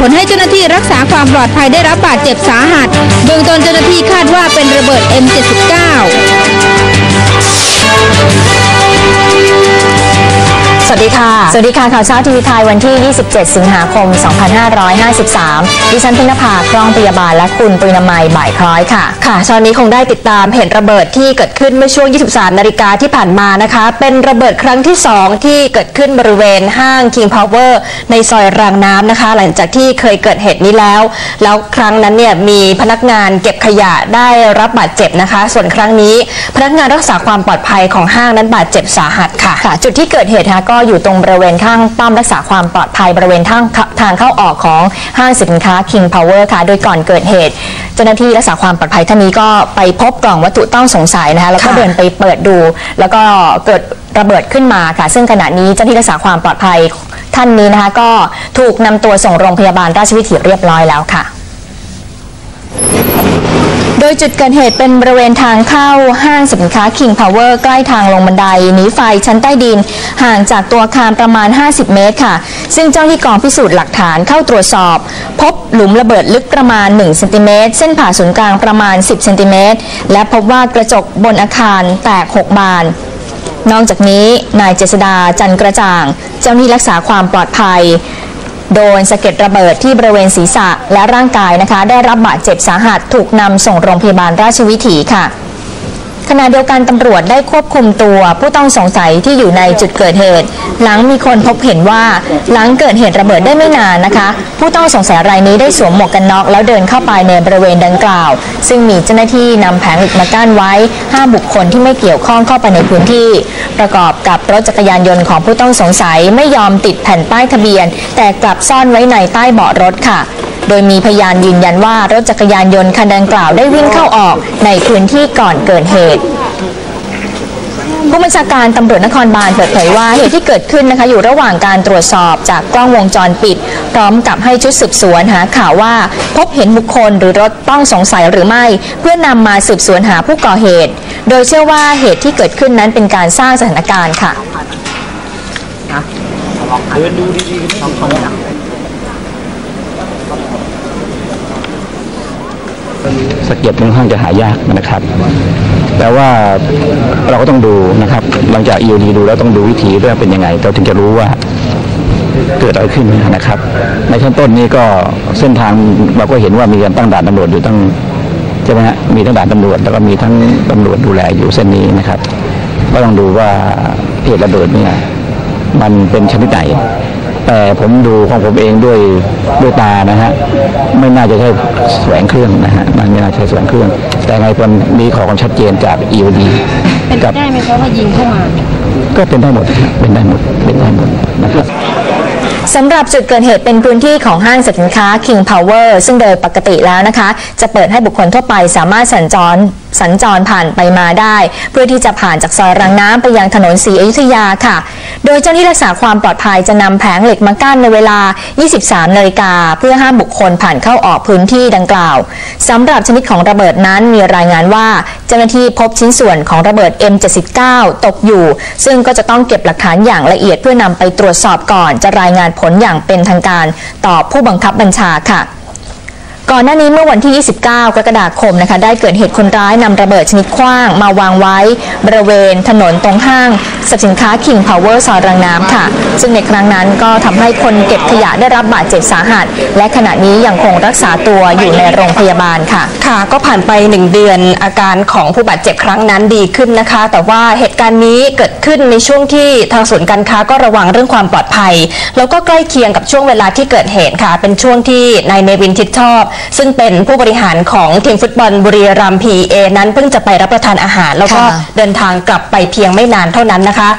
ผลให้เจ้าหน้าที่รักษาความปลอดภัยได้รับบาดเจ็บสาหัส เบื้องต้นเจ้าหน้าที่คาดว่าเป็นระเบิด M79 ค่ะ สวัสดีค่ะข่าวเช้าทีวีไทยวันที่ 27 สิงหาคม 2553 ดิฉันพินภาครองพยาบาลและคุณปรินามัยบ่ายคล้อยค่ะ ค่ะเช้านี้คงได้ติดตามเหตุระเบิดที่เกิดขึ้นเมื่อช่วง 23 นาฬิกาที่ผ่านมานะคะ เป็นระเบิดครั้งที่ 2 ที่เกิดขึ้นบริเวณห้าง King Power ในซอยรางน้ำนะคะ หลังจากที่เคยเกิดเหตุนี้แล้ว แล้วครั้งนั้นเนี่ยมีพนักงานเก็บขยะได้รับบาดเจ็บนะคะ ส่วนครั้งนี้พนักงานรักษาความปลอดภัยของห้างนั้นบาดเจ็บสาหัสค่ะค่ะจุดที่เกิดเหตุนะคะก็อยู่ตรงบริเวณข้างป้อมรักษาความปลอดภัยบริเวณทางทางเข้าออกของห้างสินค้า King Power ค่ะ โดยก่อนเกิดเหตุ เจ้าหน้าที่รักษาความปลอดภัยท่านนี้ก็ไปพบกล่องวัตถุต้องสงสัยนะคะแล้วก็ค่ะเดินไปเปิดดู แล้วก็เกิดระเบิดขึ้นมาค่ะ ซึ่งขณะนี้เจ้าหน้าที่รักษาความปลอดภัยท่านนี้นะคะก็ถูกนำตัวส่งโรงพยาบาลราชวิถีเรียบร้อยแล้วค่ะ โดยจุดเกิดเหตุเป็นบริเวณทางเข้าห้างสินค้า King Power ใกล้ทางลงบันไดหนีไฟชั้นใต้ดิน ห่างจากตัวอาคารประมาณ 50 เมตรค่ะ ซึ่งเจ้าหน้าที่กองพิสูจน์หลักฐานเข้าตรวจสอบ พบหลุมระเบิดลึกประมาณ1เซนติเมตรเส้นผ่าศูนย์กลางประมาณ 10เซนติเมตรและพบว่ากระจกบนอาคารแตก 6 บานนอกจากนี้นายเจษดาจันกระจ่าง เจ้าหน้าที่รักษาความปลอดภัย โดนสะเก็ดระเบิดที่บริเวณศีรษะและร่างกายนะคะ ได้รับบาดเจ็บสาหัสถูกนำส่งโรงพยาบาลราชวิถีค่ะ ขณะเดียวกันตำรวจได้ควบคุมตัวผู้ต้องสงสัยที่อยู่ในจุดเกิดเหตุ หลังมีคนพบเห็นว่าหลังเกิดเหตุระเบิดได้ไม่นานนะคะ ผู้ต้องสงสัยรายนี้ได้สวมหมวกกันน็อกแล้วเดินเข้าไปในบริเวณดังกล่าว ซึ่งมีเจ้าหน้าที่นำแผงเหล็กมากั้นไว้ห้ามบุคคลที่ไม่เกี่ยวข้องเข้าไปในพื้นที่ ประกอบกับรถจักรยานยนต์ของผู้ต้องสงสัยไม่ยอมติดแผ่นป้ายทะเบียน แต่กลับซ่อนไว้ในใต้เบาะรถค่ะ โดยมีพยานยืนยันว่ารถจักรยานยนต์คันดังกล่าวได้วิ่งเข้าออกในพื้นที่ก่อนเกิดเหตุผู้บัญชาการตำรวจนครบาลเปิดเผยว่าเหตุที่เกิดขึ้นนะคะอยู่ระหว่างการตรวจสอบจากกล้องวงจรปิด พร้อมกับให้ชุดสืบสวนหาข่าวว่า พบเห็นบุคคลหรือรถต้องสงสัยหรือไม่ เพื่อนำมาสืบสวนหาผู้ก่อเหตุ โดยเชื่อว่าเหตุที่เกิดขึ้นนั้นเป็นการสร้างสถานการณ์ค่ะ สะเก็ดค่อนข้างจะหายากนะครับ แต่ว่าเราก็ต้องดูนะครับ หลังจาก EOD ดูแล้วต้องดูวิธีด้วยว่าเป็นยังไง เราถึงจะรู้ว่าเกิดอะไรขึ้นนะครับ ในขั้นต้นนี้ก็เส้นทางเราก็เห็นว่ามีการตั้งด่านตำรวจอยู่ตั้งใช่ไหมฮะมีทั้งด่านตำรวจแล้วก็มีทั้งตำรวจดูแลอยู่เส้นนี้นะครับ ก็ต้องดูว่าเหตุระเบิดเนี่ยมันเป็นชนิดไหน แต่ผมดูของผมเองด้วยด้วยตานะฮะไม่น่าจะใช่แสวงเครื่องนะฮะมันไม่น่าใช่แสวงเครื่อง แต่ไงคนนี้ขอความชัดเจนจาก EOD เป็นไปกับได้ไหมคะว่ายิงเข้ามา ก็เป็นได้หมดฮะเป็นได้หมดเป็นได้หมดนะครับสำหรับจุดเกิดเหตุเป็นพื้นที่ของห้างสินค้า King Power ซึ่งโดยปกติแล้วนะคะ จะเปิดให้บุคคลทั่วไปสามารถสัญจรสัญจรผ่านไปมาได้ เพื่อที่จะผ่านจากซอยรางน้ำไปยังถนนศรีอยุธยาค่ะ โดยเจ้าหน้าที่รักษาความปลอดภัยจะนำแผงเหล็กมากั้นในเวลา 23นาฬิกาเพื่อห้ามบุคคลผ่านเข้าออกพื้นที่ดังกล่าวสำหรับชนิดของระเบิดนั้นมีรายงานว่าเจ้าหน้าที่พบชิ้นส่วนของระเบิด M79 ตกอยู่ ซึ่งก็จะต้องเก็บหลักฐานอย่างละเอียดเพื่อนำไปตรวจสอบก่อน จะรายงานผลอย่างเป็นทางการต่อผู้บังคับบัญชาค่ะ ก่อนหน้านี้เมื่อวันที่ 29 กรกฎาคมนะคะ ได้เกิดเหตุคนร้ายนำระเบิดชนิดขว้างมาวางไว้ บริเวณถนนตรงห้างสินค้า King Power ซอยรังน้ำค่ะ ซึ่งในครั้งนั้นก็ทำให้คนเก็บขยะได้รับบาดเจ็บสาหัส และขณะนี้ยังคงรักษาตัวอยู่ในโรงพยาบาลค่ะ ค่ะ ก็ผ่านไป 1 เดือนอาการของผู้บาดเจ็บครั้งนั้นดีขึ้นนะคะ แต่ว่าเหตุการณ์นี้เกิดขึ้นในช่วงที่ทางศูนย์การค้าก็ระวังเรื่องความปลอดภัย แล้วก็ใกล้เคียงกับช่วงเวลาที่เกิดเหตุค่ะ เป็นช่วงที่นายเนวินทิดชอบซึ่งเป็นผู้บริหารของทีมฟุตบอลบุรีรัมย์พีเอนั้นเพิ่งจะไปรับประทานอาหาร แล้วก็ค่ะเดินทางกลับไปเพียงไม่นานเท่านั้นนะคะ